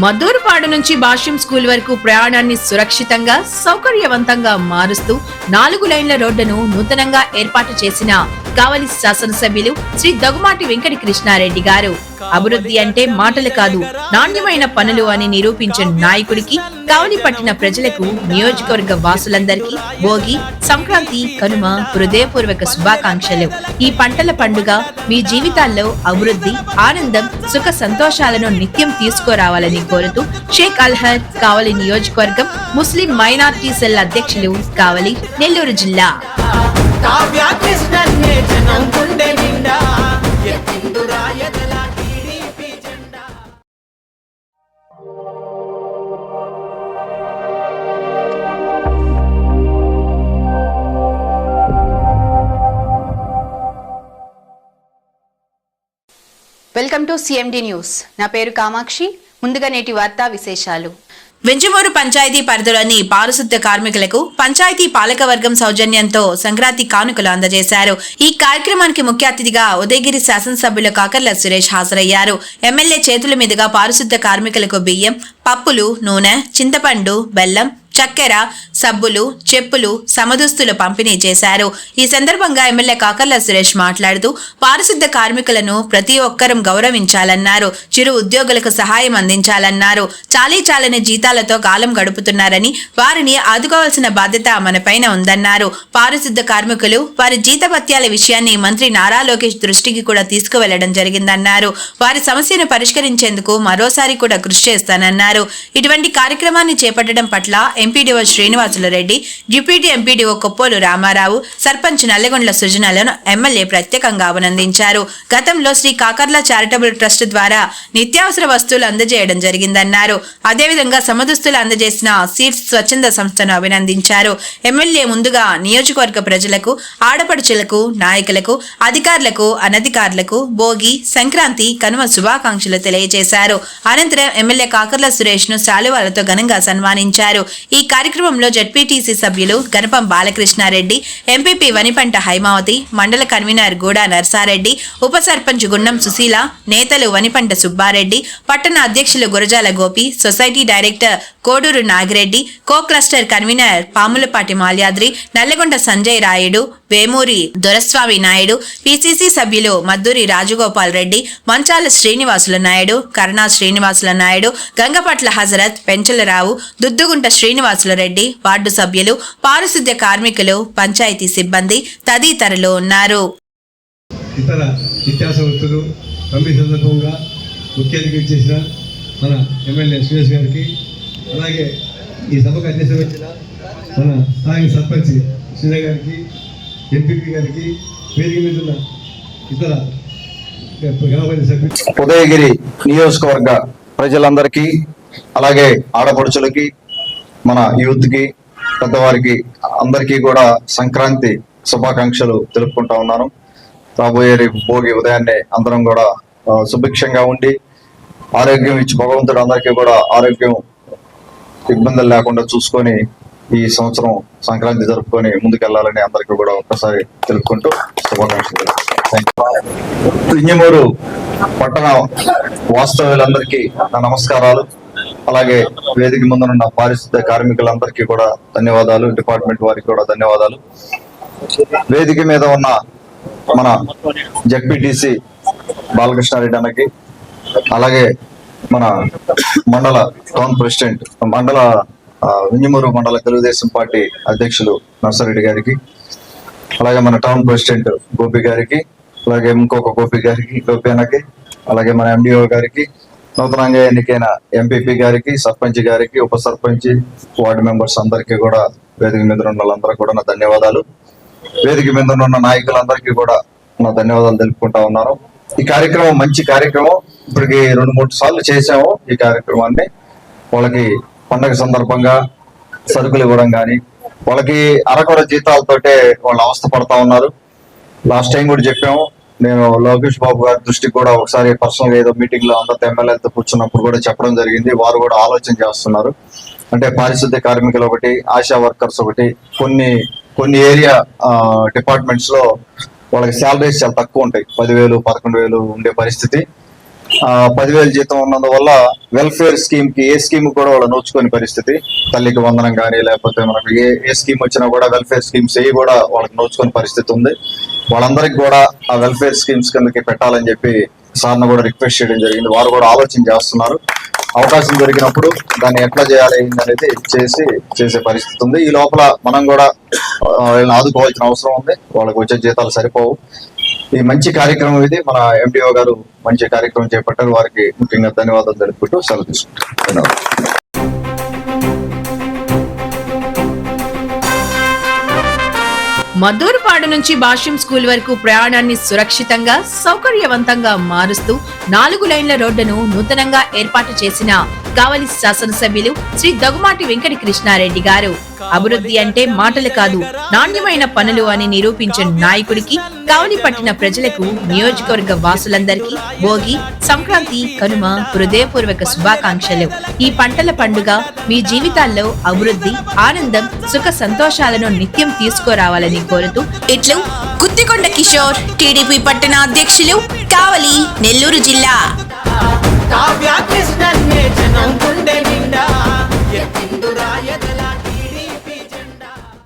మద్దూరుపాడు నుంచి భాష్యం స్కూల్ వరకు ప్రయాణాన్ని సురక్షితంగా సౌకర్యవంతంగా మారుస్తూ నాలుగు లైన్ల రోడ్డును నూతనంగా ఏర్పాటు చేసిన కావలి శాసనసభ్యులు శ్రీ దగుమాటి వెంకట కృష్ణారెడ్డి గారు. అభివృద్ధి అంటే మాటలు కాదు నాణ్యమైన పనులు అని నిరూపించిన నాయకుడికి కావలి పట్టిన ప్రజలకు నియోజకవర్గ వాసులందరికీ భోగి సంక్రాంతి కనుమ హృదయపూర్వక శుభాకాంక్షలు. ఈ పంటల పండుగ మీ జీవితాల్లో అభివృద్ధి ఆనందం సుఖ సంతోషాలను నిత్యం తీసుకురావాలని కోరుతూ షేక్ అల్హర్ కావలి నియోజకవర్గం ముస్లిం మైనార్టీ సెల్ అధ్యక్షులు కావలి నెల్లూరు జిల్లా. కావ్య కృష్ణన్నే జనం గుండె నిండా ఎత్తిందురా ఎదల టీడీపీ జెండా. Welcome to CMD news. నా పేరు కామాక్షి. ముందుగా నేటి వార్తా విశేషాలు. వెంజమూరు పంచాయతీ పరిధిలోని పారిశుద్ధ్య కార్మికులకు పంచాయతీ పాలకవర్గం సౌజన్యంతో సంక్రాంతి కానుకలు అందజేశారు. ఈ కార్యక్రమానికి ముఖ్య అతిథిగా ఉదయగిరి శాసనసభ్యులు కాకర్ల సురేష్ హాజరయ్యారు. ఎమ్మెల్యే చేతుల మీదుగా పారిశుద్ధ్య కార్మికులకు బియ్యం పప్పులు నూనె చింతపండు బెల్లం చక్కెర సబ్బులు చెప్పులు సమదుస్తులు పంపిణీ చేశారు. ఈ సందర్భంగా ఎమ్మెల్యే కాకర్ల సురేష్ మాట్లాడుతూ పారిశుద్ధ కార్మికులను ప్రతి ఒక్కరం గౌరవించాలన్నారు. చిరు ఉద్యోగులకు సహాయం అందించాలన్నారు. చాలీ చాలని జీతాలతో కాలం గడుపుతున్నారని వారిని ఆదుకోవాల్సిన బాధ్యత మనపైన ఉందన్నారు. పారిశుద్ధ కార్మికులు వారి జీతభత్యాల విషయాన్ని మంత్రి నారా లోకేష్ దృష్టికి కూడా తీసుకువెళ్ళడం జరిగిందన్నారు. వారి సమస్యను పరిష్కరించేందుకు మరోసారి కూడా కృషి చేస్తానన్నారు. ఇటువంటి కార్యక్రమాన్ని చేపట్టడం పట్ల MPDO Srinivas Srinivasulu Reddy deputy MPDO Koppolu Ramarao sarpanch Nallagondla సృజనలను MLA ప్రత్యేకంగా అభినందించారు. గతంలో శ్రీ కాకర్ల చారిటబుల్ ట్రస్ట్ ద్వారా నిత్యావసర వస్తువులు అందజేయడం జరిగిందన్నారు. అదేవిధంగా సమదుస్తులు అందజేసిన సీడ్స్ స్వచ్ఛంద సంస్థను అభినందించారు. ఎమ్మెల్యే ముందుగా నియోజకవర్గ ప్రజలకు ఆడపడుచులకు నాయకులకు అధికారులకు అనధికారులకు భోగి సంక్రాంతి కనుమ శుభాకాంక్షలు తెలియజేశారు. అనంతరం ఎమ్మెల్యే కాకర్ల సురేష్ను శాలువాలతో ఘనంగా సన్మానించారు. ఈ కార్యక్రమంలో జడ్పీటీసీ సభ్యులు గణపం బాలకృష్ణారెడ్డి ఎంపీపీ వనిపంట హైమావతి మండల కన్వీనర్ గూడా నర్సారెడ్డి ఉప సర్పంచ్ గుండం సుశీల నేతలు వనిపంట సుబ్బారెడ్డి పట్టణ అధ్యక్షులు Gurajala Gopi society director Koduru Nagireddy co cluster convener Pamulapati Malyadri Nallagonda Sanjay Rayudu Vemuri Doraswamy Naidu PCC సభ్యులు మద్దూరి రాజగోపాల్ రెడ్డి మంచాల శ్రీనివాసుల నాయుడు కరుణా శ్రీనివాసుల నాయుడు గంగపట్ల హజరత్ పెంచలరావు దుద్దుగుంట శ్రీనివాసుల రెడ్డి వార్డు సభ్యులు పారిశుద్ధ్య కార్మికులు పంచాయతీ సిబ్బంది తదితరులు ఉన్నారు. ఇతర నిత్యావసర వృత్తులు కమిటీ సందర్భంగా ముఖ్య అతిథి చేసిన మన ఎమ్మెల్యే సురేష్ గారికి అలాగే ఈ సభకు అధ్యక్షత వచ్చిన మన స్థానిక సర్పంచ్ శ్రీధర్ గారికి ఎంపీపీ గారికి వేదిక మీద ఉన్న ఇతర ఉదయగిరి నియోజకవర్గ ప్రజలందరికీ అలాగే ఆడపడుచులకి మన యూత్కి పెద్దవారికి అందరికీ కూడా సంక్రాంతి శుభాకాంక్షలు తెలుపుకుంటా ఉన్నాను. రాబోయే రేపు భోగి ఉదయాన్నే అందరం కూడా సుభిక్షంగా ఉండి ఆరోగ్యం ఇచ్చి భగవంతుడు అందరికీ కూడా ఆరోగ్యం ఇబ్బందులు లేకుండా చూసుకొని ఈ సంవత్సరం సంక్రాంతి జరుపుకొని ముందుకెళ్ళాలని అందరికీ కూడా ఒక్కసారి తెలుపుకుంటూ శుభాకాంక్షలు పట్టణ వాస్తవ్యులందరికీ నా నమస్కారాలు. అలాగే వేదిక ముందున్న పారిశుద్ధ కార్మికులందరికీ కూడా ధన్యవాదాలు. డిపార్ట్మెంట్ వారికి కూడా ధన్యవాదాలు. వేదిక మీద ఉన్న మన జడ్పీటీసీ బాలకృష్ణారెడ్డి అన్నకి అలాగే మన మండల టౌన్ ప్రెసిడెంట్ మండల వింజమూరు మండల తెలుగుదేశం పార్టీ అధ్యక్షులు నర్సారెడ్డి గారికి అలాగే మన టౌన్ ప్రెసిడెంట్ గోపి గారికి అలాగే ఇంకొక గోపి గారికి గోపి అన్నకి అలాగే మన ఎండిఓ గారికి నూతనంగా ఎన్నికైన ఎంపీపీ గారికి సర్పంచ్ గారికి ఉప సర్పంచ్ వార్డు మెంబర్స్ అందరికీ కూడా వేదిక మీద ఉన్న వాళ్ళందరూ కూడా నా ధన్యవాదాలు. వేదిక మీద ఉన్న నాయకులందరికీ కూడా నా ధన్యవాదాలు తెలుపుకుంటా ఉన్నాను. ఈ కార్యక్రమం మంచి కార్యక్రమం. ఇప్పటికి రెండు మూడు సార్లు చేసాము ఈ కార్యక్రమాన్ని. వాళ్ళకి పండగ సందర్భంగా సరుకులు ఇవ్వడం కానీ వాళ్ళకి అరకొర జీతాలతోటే వాళ్ళు అవస్థ పడతా ఉన్నారు. లాస్ట్ టైం కూడా చెప్పాము నేను లోకేష్ బాబు గారి దృష్టికి కూడా ఒకసారి పర్సనల్ ఏదో మీటింగ్లో అందరితో ఎమ్మెల్యేలతో కూర్చున్నప్పుడు కూడా చెప్పడం జరిగింది. వారు కూడా ఆలోచన చేస్తున్నారు. అంటే పారిశుద్ధ్య కార్మికులు ఒకటి ఆశా వర్కర్స్ ఒకటి కొన్ని కొన్ని ఏరియా డిపార్ట్మెంట్స్లో వాళ్ళకి శాలరీస్ చాలా తక్కువ ఉంటాయి. పదివేలు పదకొండు వేలు ఉండే పరిస్థితి. పదివేల జీతం ఉన్నందువల్ల వెల్ఫేర్ స్కీమ్కి ఏ స్కీమ్ కూడా వాళ్ళు నోచుకొని పరిస్థితి. తల్లికి వందనం కానీ లేకపోతే మనకు ఏ ఏ స్కీమ్ వచ్చినా కూడా వెల్ఫేర్ స్కీమ్స్ ఏ కూడా వాళ్ళకి నోచుకొని పరిస్థితి ఉంది. వాళ్ళందరికీ కూడా ఆ వెల్ఫేర్ స్కీమ్స్ కిందకి పెట్టాలని చెప్పి సార్ను కూడా రిక్వెస్ట్ చేయడం జరిగింది. వారు కూడా ఆలోచన చేస్తున్నారు. అవకాశం దొరికినప్పుడు దాన్ని ఎట్లా చేయాలి అనేది చేసి చేసే పరిస్థితి ఉంది. ఈ లోపల మనం కూడా వీళ్ళని ఆదుకోవాల్సిన అవసరం ఉంది. వాళ్ళకి వచ్చే జీతాలు సరిపోవు. ఈ మంచి కార్యక్రమం ఇది. మన ఎండిఓ గారు మంచి కార్యక్రమం చేపట్టారు. వారికి ముఖ్యంగా ధన్యవాదాలు తెలుపుకుంటూ సెలవు తీసుకుంటారు మధూర్పాడు నుంచి భాష్యం స్కూల్ వరకు ప్రయాణాన్ని సురక్షితంగా సౌకర్యవంతంగా మారుస్తూ నాలుగు లైన్ల రోడ్డును నూతనంగా ఏర్పాటు చేసిన కావలి శాసనసభ్యులు శ్రీ దగుమాటి వెంకట కృష్ణారెడ్డి గారు. అభివృద్ధి అంటే మాటలు కాదు నాణ్యమైన పనులు అని నిరూపించిన నాయకుడికి కావలి పట్టిన ప్రజలకు నియోజకవర్గ వాసులందరికీ భోగి సంక్రాంతి కనుమ హృదయపూర్వక శుభాకాంక్షలు. ఈ పంటల పండుగ మీ జీవితాల్లో అభివృద్ధి ఆనందం సుఖ సంతోషాలను నిత్యం తీసుకురావాలని కోరుతూ ఇట్లు గుత్తికొండ కిషోర్ టీడీపీ పట్టణ అధ్యక్షులు కావలి నెల్లూరు జిల్లా. కావ్యా కృష్ణ జనం నిండా.